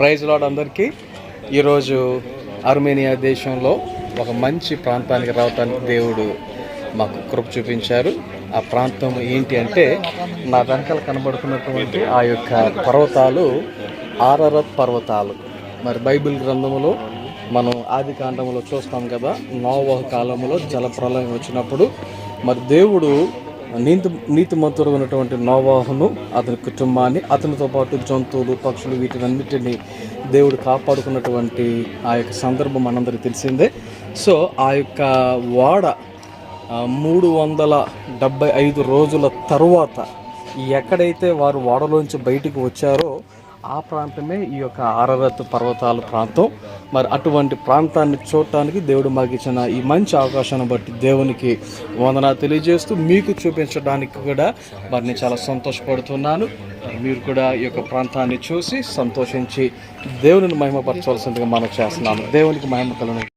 Praise lord అందరికీ. ఈరోజు Armenia దేశంలో ఒక మంచి ప్రాంతానికి రావటానికి దేవుడు మాకు కృప చూపించారు. ఆ ప్రాంతం ఏంటి అంటే నా వెనకాల కనబడుతున్నటువంటి ఆ యొక్క పర్వతాలు ఆరరత్ పర్వతాలు. మరి బైబిల్ గ్రంథములో మనం ఆది కాండంలో చూస్తాం కదా నోవహ కాలంలో జలప్రలయం వచ్చినప్పుడు. మరి దేవుడు నీతి నీతిమంతుడు ఉన్నటువంటి నోవాహును అతని కుటుంబాన్ని అతనితో పాటు జంతువులు పక్షులు వీటినన్నిటినీ దేవుడు కాపాడుకున్నటువంటి ఆ యొక్క సందర్భం మనందరికీ తెలిసిందే. సో ఆ యొక్క వాడ మూడు వందల డెబ్బై ఐదు రోజుల తరువాత ఎక్కడైతే వారు వాడలోంచి బయటికి వచ్చారో ఆ ప్రాంతమే ఈ యొక్క ఆరరత్ పర్వతాల ప్రాంతం. మరి అటువంటి ప్రాంతాన్ని చూడటానికి దేవుడు మాకు ఇచ్చిన ఈ మంచి అవకాశాన్ని బట్టి దేవునికి వందన తెలియజేస్తూ మీకు చూపించడానికి కూడా మరి నేను చాలా సంతోషపడుతున్నాను. మీరు కూడా ఈ యొక్క ప్రాంతాన్ని చూసి సంతోషించి దేవుని మహిమపరచవలసిందిగా మనం చేస్తున్నాము. దేవునికి మహిమ కలను